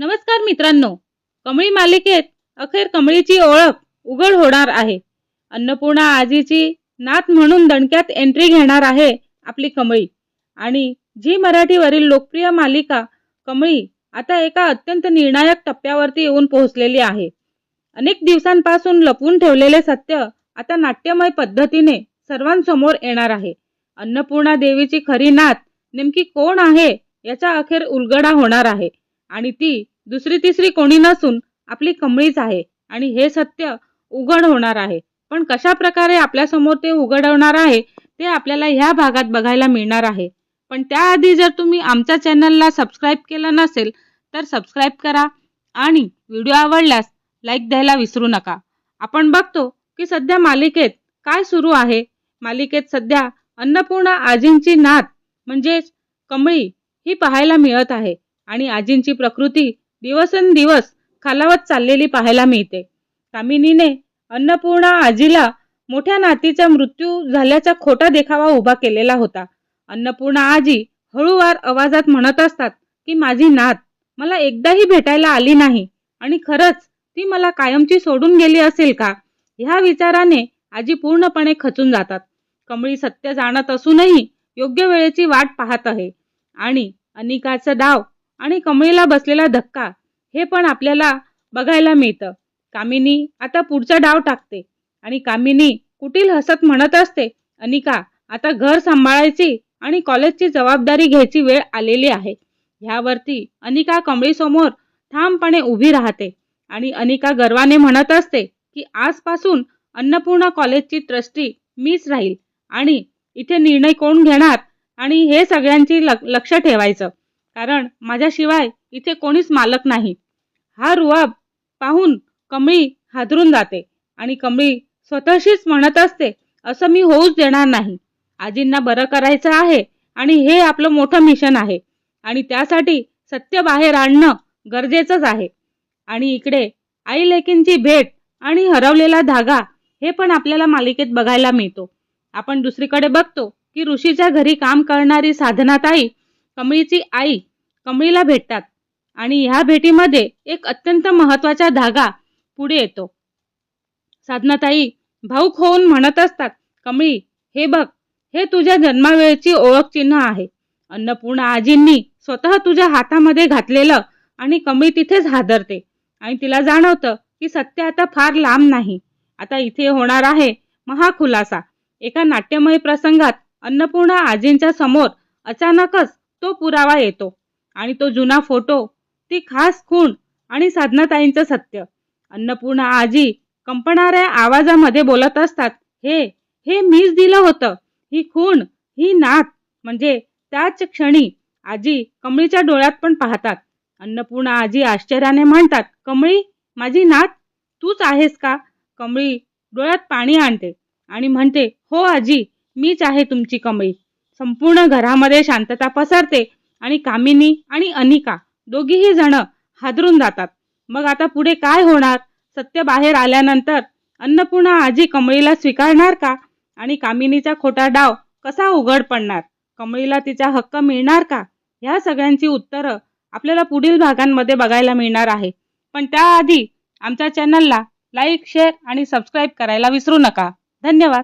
नमस्कार मित्रांनो कमळी मालिकेत अखेर कमळीची ओळख उघड होणार आहे. अन्नपूर्णा आजीची नात म्हणून दणक्यात एंट्री घेणार आहे आपली कमळी. आणि झी मराठीवरील लोकप्रिय मालिका कमळी आता एका अत्यंत निर्णायक टप्प्यावरती येऊन पोहोचलेली आहे. अनेक दिवसांपासून लपवून ठेवलेले सत्य आता नाट्यमय पद्धतीने सर्वांसमोर येणार आहे. अन्नपूर्णा देवीची खरी नात नेमकी कोण आहे याचा अखेर उलगडा होणार आहे. आणि ती दुसरी तिसरी कोणी नसून आपली कमळीच आहे आणि हे सत्य उघड होणार आहे. पण कशा प्रकारे आपल्यासमोर ते उघडवणार आहे ते आपल्याला ह्या भागात बघायला मिळणार आहे. पण त्याआधी जर तुम्ही आमच्या चॅनलला सबस्क्राईब केलं नसेल तर सबस्क्राईब करा आणि व्हिडिओ आवडल्यास लाईक द्यायला विसरू नका. आपण बघतो की सध्या मालिकेत काय सुरू आहे? मालिकेत सध्या अन्नपूर्णा आजींची नात म्हणजेच कमळी ही पाहायला मिळत आहे. आणि आजींची प्रकृती दिवसेंदिवस खालावत चाललेली पाहायला मिळते. कामिनीने अन्नपूर्णा आजीला मोठ्या नातीचा मृत्यू झाल्याचा खोटा देखावा उभा केलेला होता. अन्नपूर्णा आजी हळूवार आवाजात म्हणत असतात की माझी नात मला एकदाही भेटायला आली नाही आणि खरंच ती मला कायमची सोडून गेली असेल का? ह्या विचाराने आजी पूर्णपणे खचून जातात. कमळी सत्य जाणत असूनही योग्य वेळेची वाट पाहत आहे आणि अनिकाचा डाव आणि कमळीला बसलेला धक्का हे पण आपल्याला बघायला मिळतं. कामिनी आता पुढचा डाव टाकते. आणि कामिनी कुटील हसत म्हणत असते अनिका आता घर सांभाळायची आणि कॉलेजची जबाबदारी घ्यायची वेळ आलेली आहे. ह्यावरती अनिका कमळीसमोर ठामपणे उभी राहते. आणि अनिका गर्वाने म्हणत असते की आजपासून अन्नपूर्णा कॉलेजची ट्रस्टी मीच राहील आणि इथे निर्णय कोण घेणार आणि हे सगळ्यांची लक्ष ठेवायचं. कारण माझ्याशिवाय इथे कोणीच मालक नाही. हा रुआब पाहून कमळी हादरून जाते आणि कमळी स्वतःशीच म्हणत असते असं मी होऊच देणार नाही. आजींना बरं करायचं आहे आणि हे आपलं मोठं मिशन आहे. आणि त्यासाठी सत्य बाहेर आणणं गरजेचंच आहे. आणि इकडे आई लेकींची भेट आणि हरवलेला धागा हे पण आपल्याला मालिकेत बघायला मिळतो. आपण दुसरीकडे बघतो की ऋषीच्या घरी काम करणारी साधनाताई कमळीची आई कमळीला भेटतात. आणि ह्या भेटीमध्ये एक अत्यंत महत्त्वाचा धागा पुढे येतो. साधनाताई भाऊक होऊन म्हणत असतात कमळी हे बघ हे तुझ्या जन्मावेळची ओळख चिन्ह आहे. अन्नपूर्णा आजींनी स्वतः तुझ्या हातामध्ये घातलेलं आणि कमळी तिथेच हादरते. आणि तिला जाणवतं की सत्य आता फार लांब नाही. आता इथे होणार आहे महाखुलासा. एका नाट्यमय प्रसंगात अन्नपूर्णा आजींच्या समोर अचानकच तो पुरावा येतो. आणि तो जुना फोटो ती खास खूण आणि साधनाताईंचं सत्य. अन्नपूर्णा आजी कंपणाऱ्या आवाजामध्ये बोलत असतात हे हे मीच दिलं होतं. ही खूण ही नात म्हणजे त्याच क्षणी आजी कमळीच्या डोळ्यात पण पाहतात. अन्नपूर्णा आजी आश्चर्याने म्हणतात कमळी माझी नात तूच आहेस का कमळी डोळ्यात पाणी आणते आणि म्हणते हो आजी मीच आहे तुमची कमळी. संपूर्ण घरामध्ये शांतता पसरते आणि कामिनी आणि अनिका दोघीही जण हादरून जातात. मग आता पुढे काय होणार? सत्य बाहेर आल्यानंतर अन्नपूर्णा आजी कमळीला स्वीकारणार का? आणि कामिनीचा खोटा डाव कसा उघड पडणार? कमळीला तिचा हक्क मिळणार का? ह्या सगळ्यांची उत्तरं आपल्याला पुढील भागांमध्ये बघायला मिळणार आहे. पण त्याआधी आमच्या चॅनलला लाईक शेअर आणि सबस्क्राईब करायला विसरू नका. धन्यवाद.